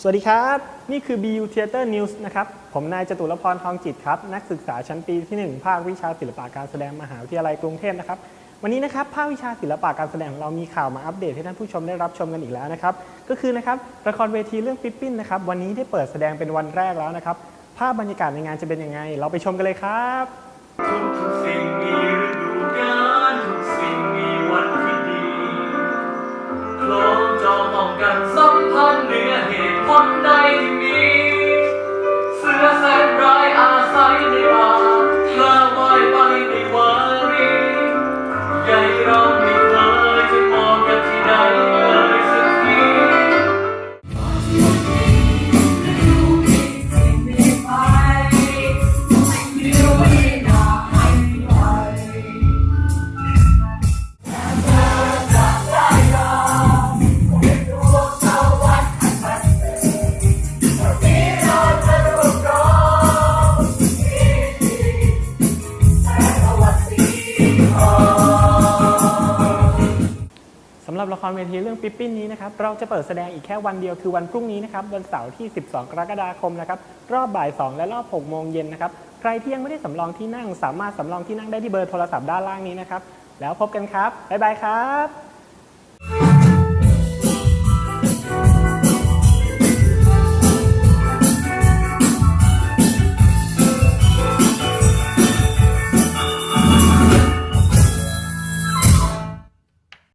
สวัสดีครับ นี่คือ BU Theater News นะครับ ผมนายจตุรพรทองจิตครับ นักศึกษาชั้นปีที่ 1 ภาควิชาศิลปะการแสดงมหาวิทยาลัยกรุงเทพนะครับ วันนี้นะครับ ภาควิชาศิลปะการแสดงของเรามีข่าวมาอัปเดตให้ท่านผู้ชมได้รับชมกันอีกแล้วนะครับ ก็คือนะครับละครเวทีเรื่องปิ๊ปปิ้นนะครับ วันนี้ได้เปิดแสดงเป็นวันแรกแล้วนะครับ ภาพบรรยากาศในงานจะเป็นยังไง เราไปชมกันเลยครับทุกสิ่งมีฤดูกาลทุกสิ่งมีวันที่ดีคล้องจองต้องกัน เหำหรับละครเวทีเรื่องปิ๊ปปิ้นนี้นะครับเราจะเปิดแสดงอีกแค่วันเดียวคือวันพรุ่งนี้นะครับวันเสาร์ที่ 12 กรกฎาคมนะครับรอบบ่าย 2 และรอบ 6 โมงเย็นนะครับใครที่ยังไม่ได้สำรองที่นั่ง สามารถสำรองที่นั่งได้ที่เบอร์โทรศัพท์ด้านล่างนี้นะครับแล้วพบกันครับบ๊ายบายครับ